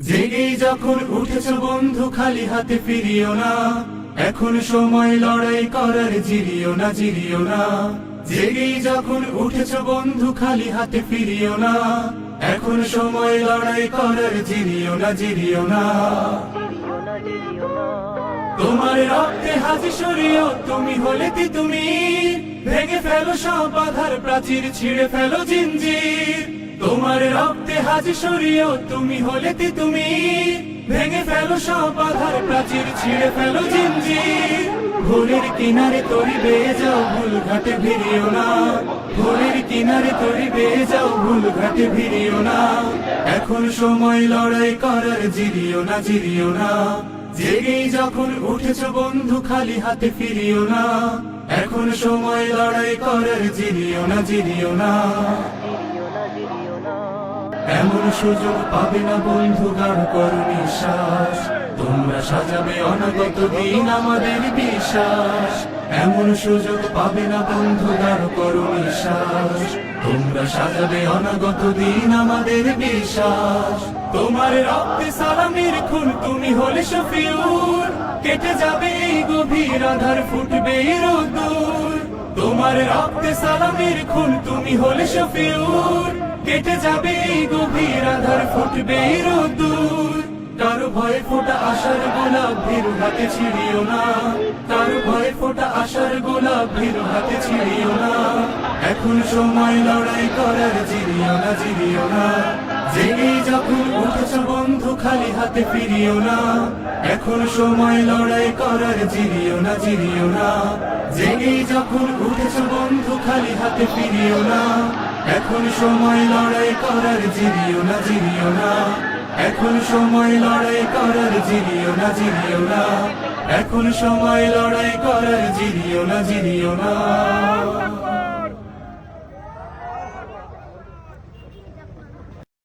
জেগেই যখন উঠেছ বন্ধু, খালি হাতে ফিরিও না। এখন সময় লড়াই করার জিরিও না জিরিও না। জেগেই যখন উঠেছ বন্ধু, খালি হাতে ফিরিও না। এখন সময় লড়াই করার জিরিও না জিরিও না। তোমার রক্তে হাজি সরিও তুমি হলে কি তুমি? ভেঙে ফেলো সব বাধার প্রাচীর ছিঁড়ে ফেলো জিঞ্জির। তোমার রক্তে হাজি সরিও তুমি হলে কি তুমি? ভেঙে ফেলো সব বাধার প্রাচীর ছিঁড়ে ফেলো জিঞ্জির। ভোরের কিনারে তরি বেয়ে যাও, ভুল ঘাটে ভিড়িও না। ভোরের কিনারে তরি বেয়ে যাও, ভুল ঘাটে ভিড়িও না। এখন সময় লড়াই করার জিরিও না জিরিও না। জেগেই যখন উঠেছ বন্ধু, খালি হাতে ফিরিও না। এখন সময় লড়াই করার জিরিও না জিরিও না। এমন সুযোগ পাবে না বন্ধু গান করো নিঃশ্বাস। তোমরা সাজাবে অনাগত দিন আমাদের বিশ্বাস। এমন সুযোগ পাবে না বন্ধু গাঢ় করো নিঃশ্বাস তোমরা সাজাবে অনাগত দিন আমাদের বিশ্বাস। তোমার রক্তে সালামের খুন তুমি হলে শফিউর। কেটে যাবে এই গভীর আধার, ফুটবে এই রোদ্দুর তোমার রক্তে সালামের খুন তুমি হলে শফিউর। কেটে যাবে এই গভীর আধার, ফুটবে কারও ভয়ে ফোটা আশার গোলাপ, ভীরু হাতে ছিড়িও না। কারও ভয়ে ফোটা আশার গোলাপ, ভীরু হাতে ছিড়িও না। এখন সময় লড়াই করার জিরিও না জিরিও না। জেগেই যখন উঠেছ বন্ধু খালি হাতে ফিরিও না। এখন সময় লড়াই করার জিরিও না জিরিও না। জেগেই যখন উঠেছ বন্ধু খালি হাতে ফিরিও না। এখন সময় লড়াই করার জিরিও না জিরিও না। এখন সময় লড়াই করার জিনিও না জিরিও না। এখন সময় লড়াই করার জিনিও না জিরিও না।